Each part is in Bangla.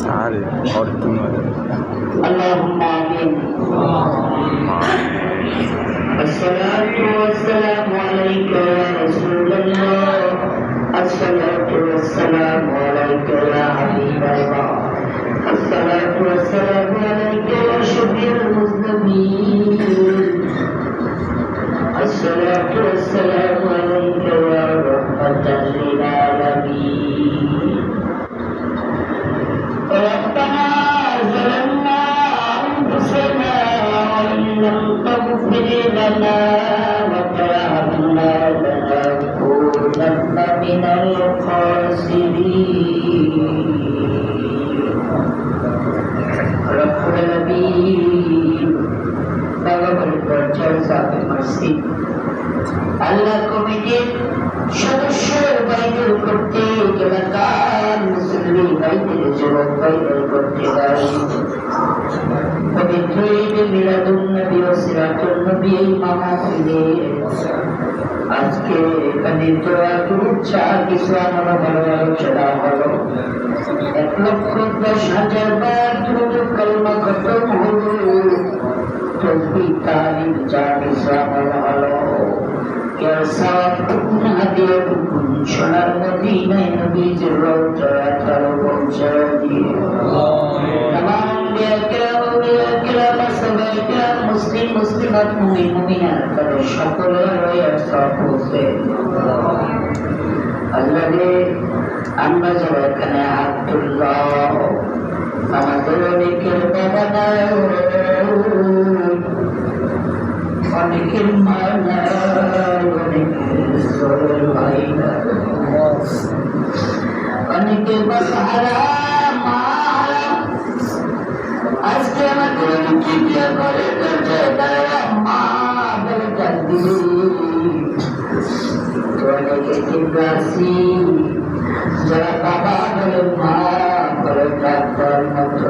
सारे और तुम اللهم امين الصلاة والسلام عليك يا رسول الله الصلاة والسلام عليك السلام عليك يا رحمة للعالمين ربنا ظلمنا أنفسنا وإن لم تغفر لنا وترحمنا لنكونن من الخاسرين رب العالمين Father, for your mercy, আল্লাহ কমিটির সদস্য বাইদের করতে এলাকার মুসলিম বাইদের যুবক বাইদের করতে দাঁড়ি পবিত্র ঈদ মিলাদুন নবী নবী এই আজকে এখানে কিছু আমার ভালো আলোচনা হলো। এক লক্ষ দশ হাজার বার দ্রুত কলমা খতম কিছু আমার দিয়ে সোনার মদিনায় নবীজির রক্ত আঠারো পৌঁছায় দিয়ে মুসলিম মুসলিমাত মুমিন মুমিনার তাদের সকলের রয়ের সব পৌঁছে আল্লাহ আমরা যারা এখানে আব্দুল্লাহ আমাদের অনেকের বাবা আজকে আমাদের কি বিয়ে করে মা বলে তো অনেকে কিন্তু আসি যারা বাবা বলে মা বলে ডাক্তার মতো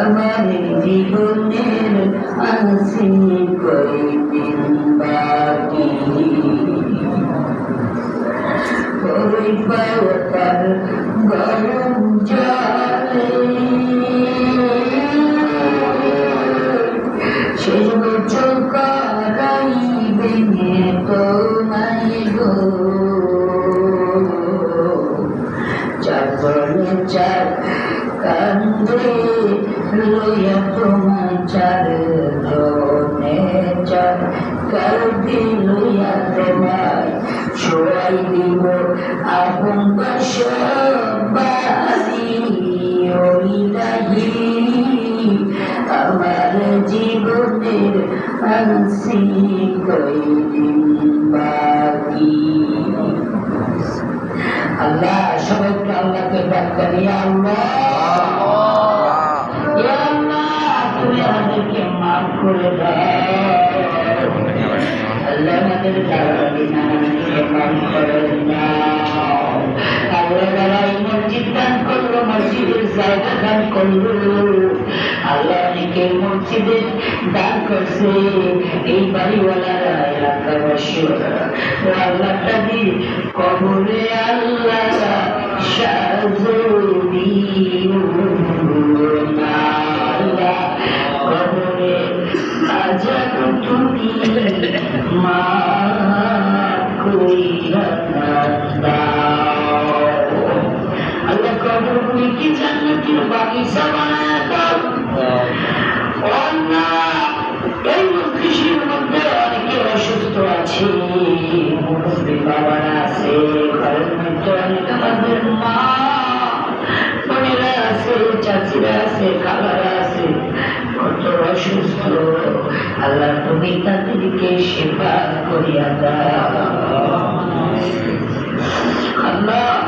আমার জীবনের আনসি করিদিন বাকি ওই পাওয়ার লইয়া তোমার চার জনে চার কান্দে লইয়া তোমায় সবাই দিব আপন বাসি ওইলাহি আমার জীবনের আনসি কইদিন বাকি আল্লাহ সবাই একটু আল্লাহকে আল্লাহ ইয়া আল্লাহ। তুমি আমাদেরকে মাফ করে আল্লাহ আমাদের মাফ করে আল্লাহ মসজিদ দান করল মসজিদের জায়গা দান করল আল্লাহ অনেকে মসজিদে দান করছে এই বাড়িওয়ালারা তাদের কবরে এই আছে মুখস্থি আছে কত অসুস্থ আল্লাহ তুমি তাদেরকে সেবা করিয়া দাও আল্লাহ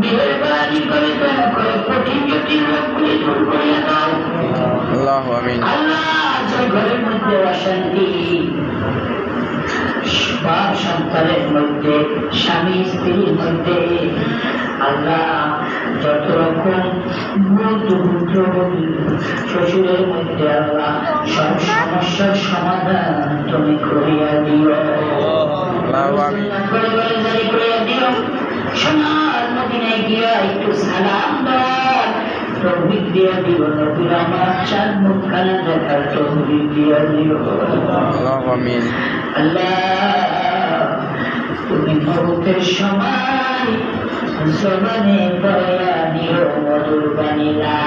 মেহরবানি করে দয়া করে কঠিন জটিল রোগগুলি দূর করিয়া দাও আল্লাহ আমিন। আল্লাহ যে ঘরের মধ্যে অশান্তি বাপ সন্তানের মধ্যে স্বামী স্ত্রীর মধ্যে আল্লাহ যত রকম শ্বশুরের মধ্যে আল্লাহ সব সমস্যার সমাধান তুমি করিয়া দিও করিয়া দিও সোনার মদিনায় গিয়া একটু সালাম দাও তৌফিক দিয়া দিও। নবীর আমার চার মুখখানা দেখার তৌফিক দিয়া দিও। আল্লাহ তুমি মৌতের সময় জমানে দয়া দিও মধুর বানিলা